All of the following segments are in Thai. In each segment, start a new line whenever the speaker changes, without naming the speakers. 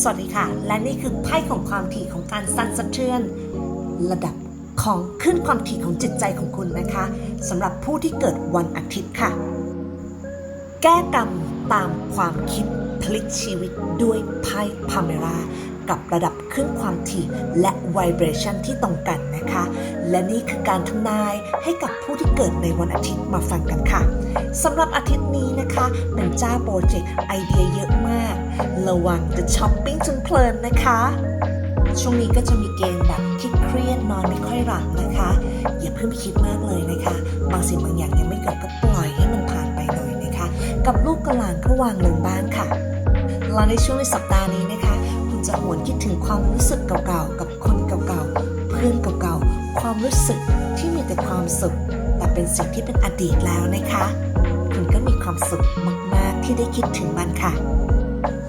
สวัสดีค่ะ และนี่คือไพ่ของความถี่ของการสั่นสะเทือน ระดับของขึ้นความถี่ของจิตใจของคุณนะคะสำหรับผู้ที่เกิดวันอาทิตย์ค่ะ แก้กรรมตามความคิดพลิกชีวิตด้วยไพ่พาเมรากับระดับขึ้นความถี่และไวเบรชันที่ตรงกันนะคะ และนี่คือการทำนายให้กับผู้ที่เกิดในวันอาทิตย์มาฟังกันค่ะสำหรับอาทิตย์นี้นะคะเป็นเจ้าโปรเจกต์ไอเดียเยอะ ระวังจะช้อปปิ้งจนเพลินนะคะ ช่วงนี้ก็จะมีเกณฑ์แบบคิดเครียดนอนไม่ค่อยหลับนะคะ อย่าเพิ่งคิดมากเลยนะคะ บางสิ่งบางอย่างยังไม่เกิดก็ปล่อยให้มันผ่านไปหน่อยนะคะ กับลูกกระหลานก็วางลงบ้างค่ะและในช่วงในสัปดาห์นี้นะคะ คุณจะหวนคิดถึงความรู้สึกเก่าๆกับคนเก่าๆเพื่อนเก่าๆความรู้สึกที่มีแต่ความสุขแต่เป็นสิ่งที่เป็นอดีตแล้วนะคะ คุณก็มีความสุขมากๆที่ได้คิดถึงมันค่ะ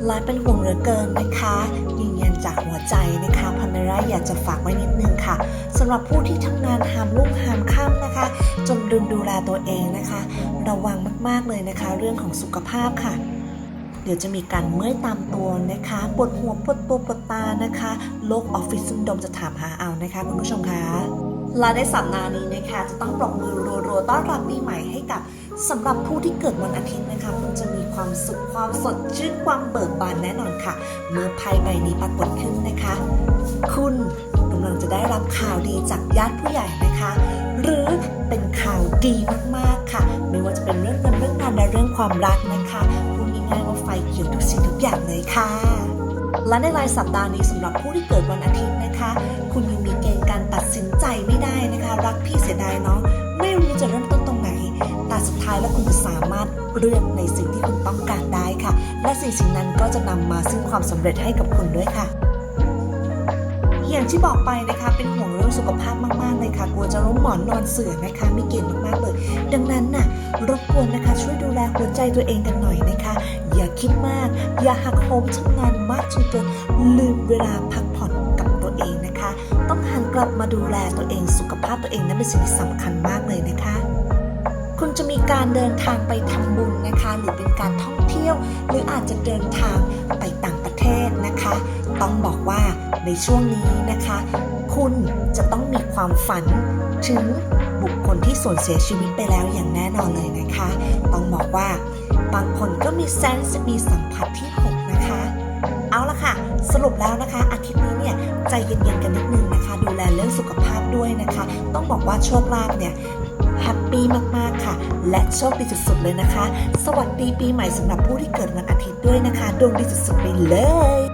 ลายเป็นห่วงเหลือเกินนะคะยืนยันจากหัวใจนะคะพันเมราอยากจะฝากไว้นิดนึงค่ะสำหรับผู้ที่ทำงานหามลุ่งหามค่ำนะคะ จนลืมดูแลตัวเองนะคะ ระวังมากๆเลยนะคะ เรื่องของสุขภาพค่ะเดี๋ยวจะมีการเมื่อยตามตัวนะคะปวดหัวปวดตัวปวดตานะคะโรคออฟฟิศซินโดมจะถามหาเอานะคะ คุณผู้ชมคะ และในสัปดาห์นี้นะคะจะต้องปรบมือรัวๆต้อนรับปีใหม่ให้กับสำหรับผู้ที่เกิดวันอาทิตย์นะคะ คุณจะมีความสุขความสดชื่นความเบิกบานแน่นอนค่ะ เมื่อไพ่ใบนี้ปรากฏขึ้นนะคะ คุณกำลังจะได้รับข่าวดีจากญาติผู้ใหญ่นะคะ หรือเป็นข่าวดีมากๆค่ะ ไม่ว่าจะเป็นเรื่องเงินเรื่องงานและเรื่องความรักนะคะพูดง่ายๆว่าไฟเขียวทุกสิ่งทุกอย่างเลยค่ะ และในรายสัปดาห์นี้สำหรับผู้ที่เกิดวันอาทิตย์นะคะ คุณยังามารถเลือกในสิ่งที่คุณต้องการได้ค่ะ และสิ่งสิ่งนั้นก็จะนำมาซึ่งความสำเร็จให้กับคุณด้วยค่ะอย่างที่บอกไปนะคะเป็นห่วงเรื่องสุขภาพมากๆเลยค่ะกลัวจะล้มหมอนนอนเสื่อนะคะมีเกณฑ์มากๆเลย ดังนั้นน่ะรบกวนนะคะช่วยดูแลหัวใจตัวเองกันหน่อยนะคะ อย่าคิดมาก อย่าหักโหมทำงานมากจนเกินลืมเวลาพักผ่อนกับตัวเองนะคะ ต้องหันกลับมาดูแลตัวเองสุขภาพตัวเองนั้นเป็นสิ่งที่สำคัญมากเลยนะคะ คุณจะมีการเดินทางไปทำบุญนะคะ หรือเป็นการท่องเที่ยว หรืออาจจะเดินทางไปต่างประเทศนะคะ ต้องบอกว่าในช่วงนี้นะคะ คุณจะต้องมีความฝันถึงบุคคลที่สูญเสียชีวิตไปแล้วอย่างแน่นอนเลยนะคะ ต้องบอกว่าบางคนก็มีเซนส์มีสัมผัสที่6นะคะ เอาละค่ะ สรุปแล้วนะคะ อาทิตย์นี้เนี่ยใจเย็นๆกันนิดนึงนะคะ ดูแลเรื่องสุขภาพด้วยนะคะ ต้องบอกว่าโชคลาภเนี่ย ฮปปี้มากๆค่ะ และโชคดีสุดๆเลยนะคะ สวัสดีปีใหม่สำหรับผู้ที่เกิดวันอาทิตย์ด้วยนะคะ ดวงดีสุดๆไปเลย